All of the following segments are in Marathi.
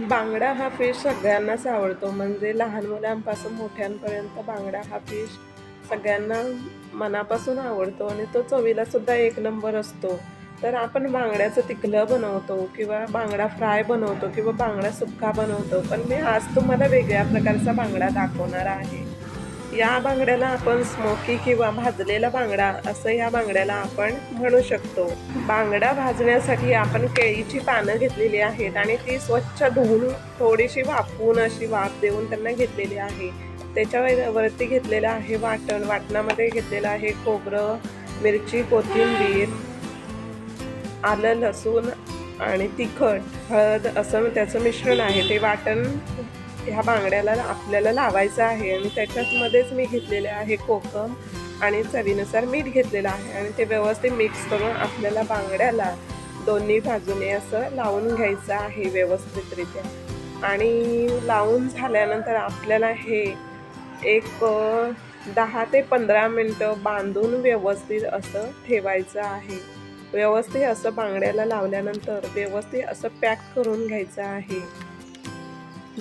बांगडा हा फिश सगळ्यांनाच आवडतो. म्हणजे लहान मुलांपासून मोठ्यांपर्यंत बांगडा हा फिश सगळ्यांना मनापासून आवडतो आणि तो चवीला सुद्धा एक नंबर असतो. तर आपण बांगड्याचं तिखलं बनवतो किंवा बांगडा फ्राय बनवतो किंवा बांगडा सुक्का बनवतो. पण मी आज तुम्हाला वेगळ्या प्रकारचा बांगडा दाखवणार आहे. या बांगड्याला आपण स्मोकी किंवा भाजलेला बांगडा असं या बांगड्याला आपण म्हणू शकतो. बांगडा भाजण्यासाठी आपण केळीची पानं घेतलेली आहेत आणि ती स्वच्छ धुवून थोडीशी वाफवून अशी वाफ देऊन त्यांना घेतलेली आहे. त्याच्यावरती घेतलेलं आहे वाटण. वाटणामध्ये घेतलेलं आहे खोबरं मिरची कोथिंबीर आलं लसूण आणि तिखट हळद असं त्याचं मिश्रण आहे. ते वाटण ह्या बांगड्याला आपल्याला लावायचं आहे. आणि त्याच्यामध्येच मी घेतलेले आहे कोकम आणि चवीनुसार मीठ घेतलेलं आहे. आणि ते व्यवस्थित मिक्स करून आपल्याला बांगड्याला दोन्ही बाजूने असं लावून घ्यायचं आहे व्यवस्थितरित्या. आणि लावून झाल्यानंतर आपल्याला हे एक दहा ते पंधरा मिनटं बांधून व्यवस्थित असं ठेवायचं आहे. व्यवस्थित असं बांगड्याला लावल्यानंतर व्यवस्थित असं पॅक करून घ्यायचं आहे.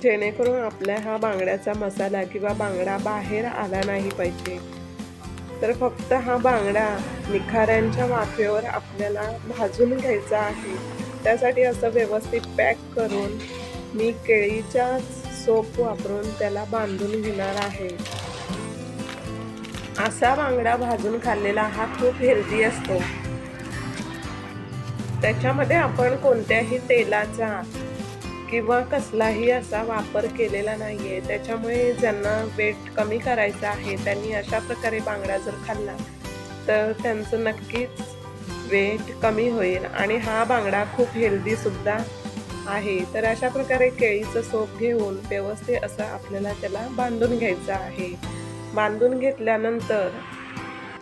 जेणेकरून आपल्या हा बांगड्याचा मसाला किंवा बांगडा बाहेर आला नाही पाहिजे. तर फक्त हा बांगडा निखाऱ्यांच्या वाफेवर आपल्याला भाजून घ्यायचा आहे. त्यासाठी असं व्यवस्थित पॅक करून मी केळीच्या सोप वापरून त्याला बांधून घेणार आहे. असा बांगडा भाजून खाल्लेला हा खूप हेल्दी असतो. त्याच्यामध्ये आपण कोणत्याही तेलाचा किंवा कसलाही असा वापर केलेला नाही आहे त्याच्यामुळे ज्यांना वेट कमी करायचं आहे त्यांनी अशा प्रकारे बांगडा जर खाल्ला तर त्यांचं नक्कीच वेट कमी होईल. आणि हा बांगडा खूप हेल्दीसुद्धा आहे. तर अशा प्रकारे केळीचं सोप घेऊन व्यवस्थित असं आपल्याला त्याला बांधून घ्यायचं आहे. बांधून घेतल्यानंतर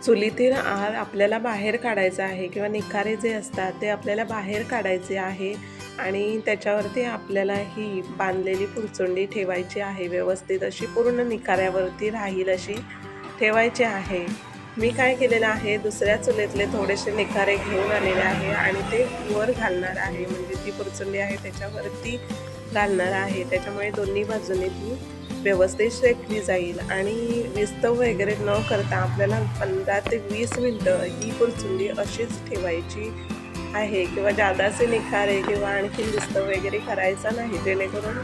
चुलीतील आहार आपल्याला बाहेर काढायचा आहे किंवा निखारे जे असतात ते आपल्याला बाहेर काढायचे आहे. आणि त्याच्यावरती आपल्याला ही बांधलेली पुरचुंडी ठेवायची आहे व्यवस्थित अशी पूर्ण निखाऱ्यावरती राहील अशी ठेवायची आहे. मी काय केलेलं आहे दुसऱ्या चुलीतले थोडेसे निखारे घेऊन आलेले आहे आणि ते वर घालणार आहे. म्हणजे ती पुरचुंडी आहे त्याच्यावरती घालणार आहे. त्याच्यामुळे दोन्ही बाजूने ती व्यवस्थित शेकली जाईल. आणि विस्तव वगैरे न करता आपल्याला पंधरा ते वीस मिनटं ही पुरचुंडी अशीच ठेवायची आहे किंवा जादाचे निखारे किंवा आणखी विस्तव वगैरे करायचा नाही जेणेकरून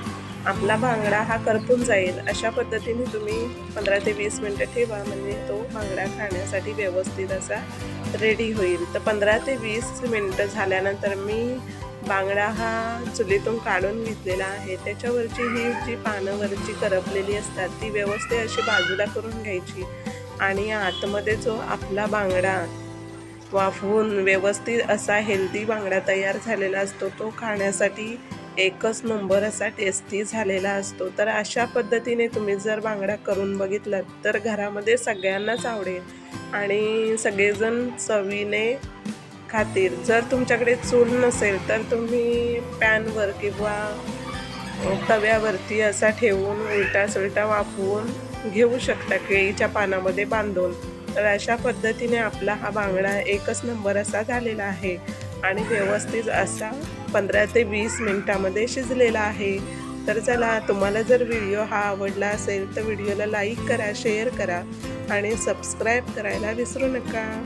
आपला भांगडा हा करपून जाईल. अशा पद्धतीने तुम्ही पंधरा ते वीस मिनटं ठेवा म्हणजे तो बांगडा खाण्यासाठी व्यवस्थित असा रेडी होईल. तर पंधरा ते वीस मिनटं झाल्यानंतर मी बांगडा हा चुलीतून काढून घेतलेला आहे. त्याच्यावरची ही जी पानंवरची करपलेली असतात ती व्यवस्थित अशी बाजूला करून घ्यायची. आणि आतमध्ये जो आपला बांगडा वाफवून व्यवस्थित असा हेल्दी बांगडा तयार झालेला असतो. तो खाण्यासाठी एकच नंबर असा टेस्टी झालेला असतो. तर अशा पद्धतीने तुम्ही जर बांगडा करून बघितलात तर घरामध्ये सगळ्यांनाच आवडेल. आणि सगळेजण चवीने खातील. जर तुमच्याकडे चूल नसेल तर तुम्ही पॅनवर किंवा तव्यावरती असा ठेवून उलटा सुलटा वाफवून घेऊ शकता केळीच्या पानामध्ये बांधून. तर अशा पद्धतीने आपला हा बांगडा एकच नंबर असा झालेला आहे. आणि व्यवस्थित असा पंधरा ते वीस मिनटामध्ये शिजलेला आहे. तर चला तुम्हाला जर व्हिडिओ हा आवडला असेल तर व्हिडिओला लाईक करा शेअर करा आणि सबस्क्राईब करायला विसरू नका.